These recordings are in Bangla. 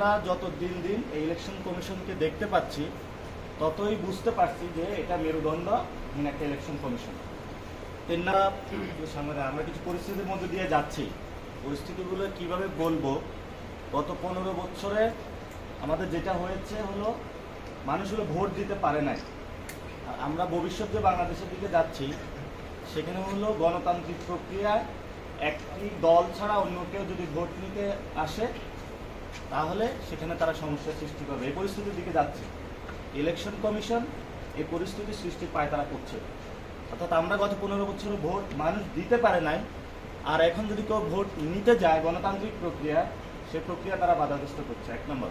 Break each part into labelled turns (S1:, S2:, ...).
S1: আমরা যত দিন দিন এই ইলেকশন কমিশনকে দেখতে পাচ্ছি, ততই বুঝতে পারছি যে এটা মেরুদণ্ডহীন একটা ইলেকশন কমিশন তেনা সামনে আমরা কিছু পরিস্থিতির মধ্যে দিয়ে যাচ্ছি। পরিস্থিতিগুলো কীভাবে বলব? গত পনেরো বছরে আমাদের যেটা হয়েছে হলো, মানুষ হলো ভোট দিতে পারে নাই। আমরা ভবিষ্যৎ যে বাংলাদেশের দিকে যাচ্ছি, সেখানে হলো গণতান্ত্রিক প্রক্রিয়ায় একটি দল ছাড়া অন্য কেউ যদি ভোট নিতে আসে তাহলে সেখানে তারা সমস্যার সৃষ্টি করবে। এই পরিস্থিতির দিকে যাচ্ছে। ইলেকশন কমিশন এই পরিস্থিতি সৃষ্টির পায় তারা করছে। অর্থাৎ আমরা গত পনেরো বছর ভোট মানুষ দিতে পারে নাই। আর এখন যদি কেউ ভোট নিতে যায়, গণতান্ত্রিক প্রক্রিয়া, সে প্রক্রিয়া তারা বাধাগ্রস্ত করছে। এক নম্বর।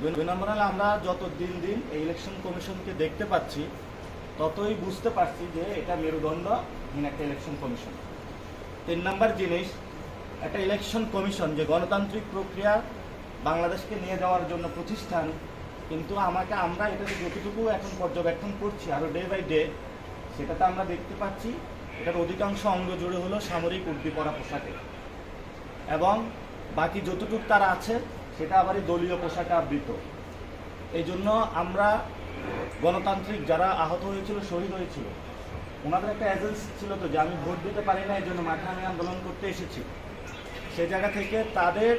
S1: দুই নম্বর হলে আমরা যত দিন দিন এই ইলেকশন কমিশনকে দেখতে পাচ্ছি, ততই বুঝতে পারছি যে এটা মেরুদণ্ডহীন একটা ইলেকশন কমিশন তিন নম্বর জিনিস, একটা ইলেকশন কমিশন যে গণতান্ত্রিক প্রক্রিয়া বাংলাদেশকে নিয়ে যাওয়ার জন্য প্রতিষ্ঠান, কিন্তু আমাকে আমরা এটাতে যতটুকু এখন পর্যবেক্ষণ করছি আরও ডে বাই ডে সেটাতে আমরা দেখতে পাচ্ছি এটার অধিকাংশ অঙ্গ জুড়ে হলো সামরিক উর্দি পরা পোশাকে। এবং বাকি যতটুকু তারা আছে, সেটা আবারই দলীয় পোশাকে আবৃত। এই জন্য আমরা গণতান্ত্রিক যারা আহত হয়েছিল, শহীদ হয়েছিল, ওনাদের একটা এজেন্সি ছিল তো যে আমি ভোট দিতে পারি না এই জন্য মাঠে আমি আন্দোলন করতে এসেছি। সেই জায়গা থেকে তাদের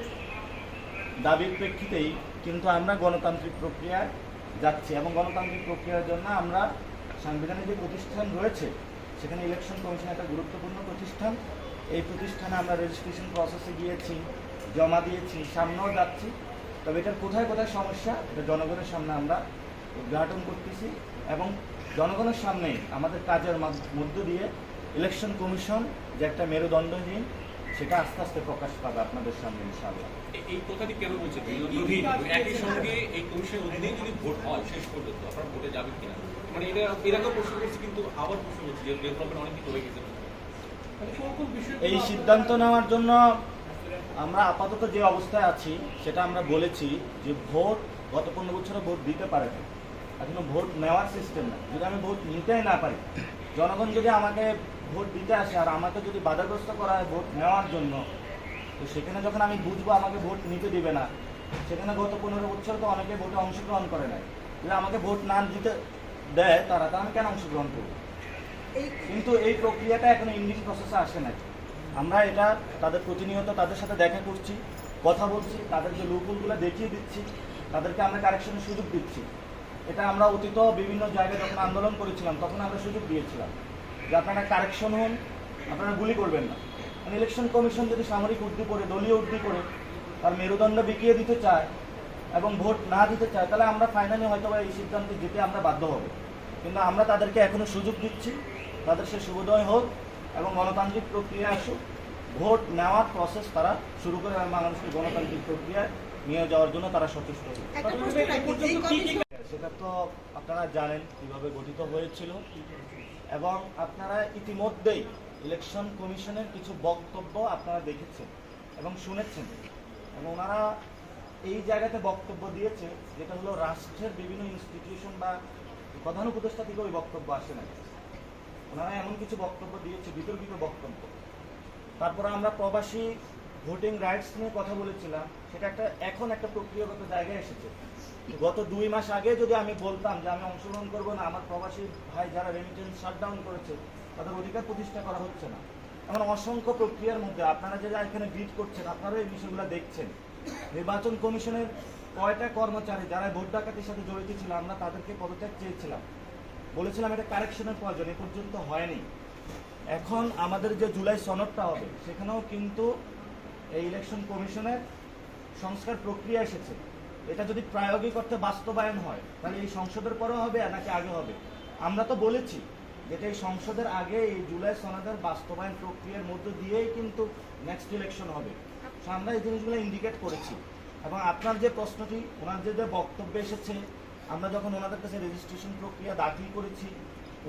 S1: দাবির প্রেক্ষিতেই কিন্তু আমরা গণতান্ত্রিক প্রক্রিয়ায় যাচ্ছি এবং গণতান্ত্রিক প্রক্রিয়ার জন্য আমরা সাংবিধানিক যে প্রতিষ্ঠান রয়েছে, সেখানে ইলেকশন কমিশন একটা গুরুত্বপূর্ণ প্রতিষ্ঠান। এই প্রতিষ্ঠানে আমরা রেজিস্ট্রেশন প্রসেসে গিয়েছি, জমা দিয়েছি, সামনেও যাচ্ছি। তবে এটার কোথায় কোথায় সমস্যা, এটা জনগণের সামনে আমরা উদ্ঘাটন করতেছি এবং জনগণের সামনেই আমাদের কাজের মাধ- মধ্য দিয়ে ইলেকশন কমিশন যে একটা মেরুদণ্ডহীন সেটা আস্তে আস্তে প্রকাশ পাবে আপনাদের সামনে ইনশাআল্লাহ।
S2: এই কথাটি কেন বলছে একই সঙ্গে এই কমিশনের অধীনে যদি ভোট হয় শেষ পর্যন্ত আপনারা ভোটে যাবেন কিনা? মানে এটা এর আগেও প্রশ্ন করছি কিন্তু আবার প্রশ্ন করছি যে ডেভেলপমেন্ট অনেক কিছু হয়ে গেছে। মানে
S1: এই সিদ্ধান্ত নেওয়ার জন্য আমরা আপাতত যে অবস্থায় আছি সেটা আমরা বলেছি যে ভোট গত পনেরো বছরে ভোট দিতে পারে না এখনও ভোট নেওয়ার সিস্টেম না যদি আমি ভোট নিতেই না পারি জনগণ যদি আমাকে ভোট দিতে আসে আর আমাকে যদি বাধাগ্রস্ত করা হয় ভোট নেওয়ার জন্য, তো সেখানে যখন আমি বুঝব আমাকে ভোট নিতে দিবে না, সেখানে গত পনেরো বছর তো অনেকে ভোটে অংশগ্রহণ করে নাই। যদি আমাকে ভোট না দিতে দেয় তারা তা আমি কেন অংশগ্রহণ করব? কিন্তু এই প্রক্রিয়াটা এখনও ইংলিশ প্রসেসে আসে নাই। আমরা এটা তাদের প্রতিনিয়ত তাদের সাথে দেখা করছি, কথা বলছি, তাদের যে লুকুলগুলো দেখিয়ে দিচ্ছি, তাদেরকে আমরা কারেকশনের সুযোগ দিচ্ছি। এটা আমরা অতীত বিভিন্ন জায়গায় যখন আন্দোলন করেছিলাম, তখন আমরা সুযোগ দিয়েছিলাম। যে আপনারা কারেকশন হন আপনারা গুলি করবেন না। মানে ইলেকশন কমিশন যদি সামরিক উর্দি করে দলীয় উর্দি করে তার মেরুদণ্ড বিকিয়ে দিতে চায় এবং ভোট না দিতে চায় তাহলে আমরা ফাইনালি হয়তো বা এই সিদ্ধান্তে যেতে আমরা বাধ্য হব। কিন্তু আমরা তাদেরকে এখনও সুযোগ দিচ্ছি। তাদের সে শুভোদয় হোক এবং গণতান্ত্রিক প্রক্রিয়া আসুক। ভোট নেওয়ার প্রসেস তারা শুরু করে বাংলাদেশের গণতান্ত্রিক প্রক্রিয়ায় নিয়ে যাওয়ার জন্য তারা সচেষ্ট সেটা তো আপনারা জানেন কীভাবে গঠিত হয়েছিল। এবং আপনারা ইতিমধ্যেই ইলেকশন কমিশনের কিছু বক্তব্য আপনারা দেখেছেন এবং শুনেছেন। এবং ওনারা এই জায়গাতে বক্তব্য দিয়েছে, যেটা হলো রাষ্ট্রের বিভিন্ন ইনস্টিটিউশন বা প্রধান উপদেষ্টা থেকে ওই বক্তব্য আসে না ওনারা এমন কিছু বক্তব্য দিয়েছে, বিতর্কিত বক্তব্য। তারপরে আমরা প্রবাসী ভোটিং রাইটস নিয়ে কথা বলেছিলাম, সেটা একটা এখন একটা প্রক্রিয়াগত জায়গায় এসেছে। গত দুই মাস আগে যদি আমি বলতাম যে আমি অংশগ্রহণ করব না, আমার প্রবাসী ভাই যারা রেমিটেন্স শাটডাউন করেছে, তাদের অধিকার প্রতিষ্ঠা করা হচ্ছে না। এমন অসংখ্য প্রক্রিয়ার মধ্যে আপনারা যে যা এখানে গ্রিড করছেন আপনারাও এই বিষয়গুলো দেখছেন। নির্বাচন কমিশনের কয়টা কর্মচারী যারা ভোট ডাকাতির সাথে জড়িত ছিল, আমরা তাদেরকে পদত্যাগ চেয়েছিলাম। বলেছিলাম এটা কারেকশনের প্রয়োজন, এ পর্যন্ত হয়নি। এখন আমাদের যে জুলাই সনদটা হবে, সেখানেও কিন্তু এই ইলেকশন কমিশনের সংস্কার প্রক্রিয়া এসেছে। এটা যদি প্রায়োগিক অর্থে বাস্তবায়ন হয়, তাহলে এই সংসদের পরেও হবে নাকি আগে হবে? আমরা তো বলেছি যেটা এই সংসদের আগে এই জুলাই সনাদের বাস্তবায়ন প্রক্রিয়ার মধ্য দিয়েই কিন্তু নেক্সট ইলেকশন হবে। আমরা এই জিনিসগুলো ইন্ডিকেট করেছি। এবং আপনার যে প্রশ্নটি, ওনার যে যে বক্তব্য এসেছে, আমরা যখন ওনাদের কাছে রেজিস্ট্রেশন প্রক্রিয়া দাখিল করেছি,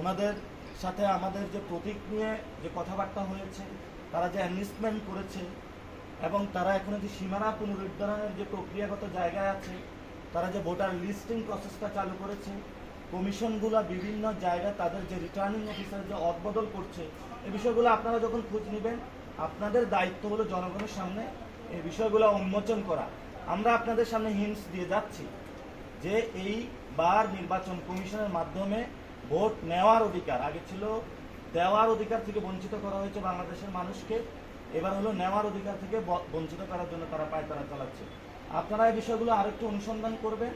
S1: ওনাদের সাথে আমাদের যে প্রতীক নিয়ে যে কথাবার্তা হয়েছে, তারা যে অ্যানলিস্টমেন্ট করেছে এবং তারা এখনও যে সীমানা পুনরুদ্ধারণের যে প্রক্রিয়াগত জায়গায় আছে, তারা যে ভোটার লিস্টিং প্রসেসটা চালু করেছে, কমিশনগুলো বিভিন্ন জায়গায় তাদের যে রিটার্নিং অফিসার যে অদবদল করছে এই বিষয়গুলো আপনারা যখন খোঁজ নেবেন, আপনাদের দায়িত্ব হলো জনগণের সামনে এই বিষয়গুলো উন্মোচন করা। আমরা আপনাদের সামনে হিন্টস দিয়ে যাচ্ছি যে এই বার নির্বাচন কমিশনের মাধ্যমে ভোট নেওয়ার অধিকার, আগে ছিল দেওয়ার অধিকার থেকে বঞ্চিত করা হয়েছে বাংলাদেশের মানুষকে এবার হলো নেওয়ার অধিকার থেকে বঞ্চিত করার জন্য তারা পায়তারা চালাচ্ছে। আপনারা এই বিষয়গুলো আরেকটু অনুসন্ধান করবেন,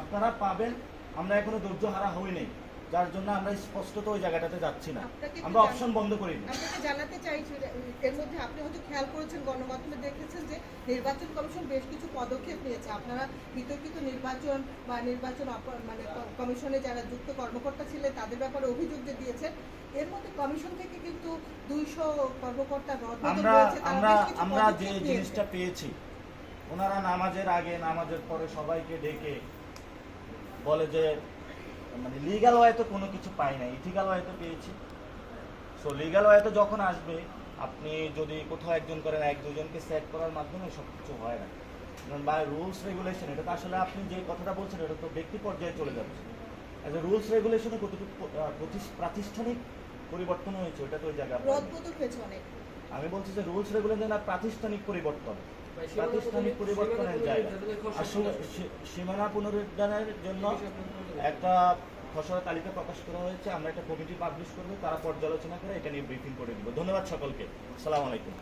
S1: আপনারা পাবেন। আমরা এখনও ধৈর্য হারা হইনি যার জন্য আমরা স্পষ্টত ওই জায়গাটাতে যাচ্ছি না। আমরা অপশন বন্ধ করিনি
S3: আপনাকে জানাতে চাইছি এর মধ্যে আপনি হয়তো খেয়াল করেছেন গণমাধ্যমে দেখেছেন যে নির্বাচন কমিশন বেশ কিছু পদক্ষেপ নিয়েছে। আপনারা বিতর্কিত নির্বাচন বা নির্বাচন মানে কমিশনে যারা যুক্ত কর্মকর্তা ছিলেন তাদের ব্যাপারে অভিযোগ যে দিয়েছেন এর মধ্যে কমিশন থেকে কিন্তু দুইশো কর্মকর্তা
S1: আমরা আমরা আমরা যে জিনিসটা পেয়েছি ওনারা নামাজের আগে নামাজের পরে সবাইকে ডেকে বলে যে মানে লিগাল ওয়াইতে কোনো কিছু পাই না ইথিক্যাল ওয়াইতে পেয়েছি। সো লিগাল ওয়াইতে যখন আসবে আপনি যদি কোথাও একজন করেন এক দুজনকে সেট করার মাধ্যমে সব কিছু হয় না। বা রুলস রেগুলেশন এটা তো আসলে আপনি যে কথাটা বলছেন এটা তো ব্যক্তি পর্যায়ে চলে যাচ্ছে। অ্যাজ এ রুলস রেগুলেশনে কতটুকু প্রাতিষ্ঠানিক পরিবর্তন হয়েছে ওটা তো ওই জায়গায় আমি বলছি যে রুলস রেগুলেশন আর প্রাতিষ্ঠানিক পরিবর্তন। প্রাতিষ্ঠানিক পরিবর্তনের জায়গা। সীমানা পুনরুদ্ধারের জন্য একটা খসড়া তালিকা প্রকাশ করা হয়েছে। আমরা একটা কমিটি পাবলিশ করব, তারা পর্যালোচনা করে এটা নিয়ে ব্রিফিং করে দিব। ধন্যবাদ সকলকে। সালাম আলাইকুম।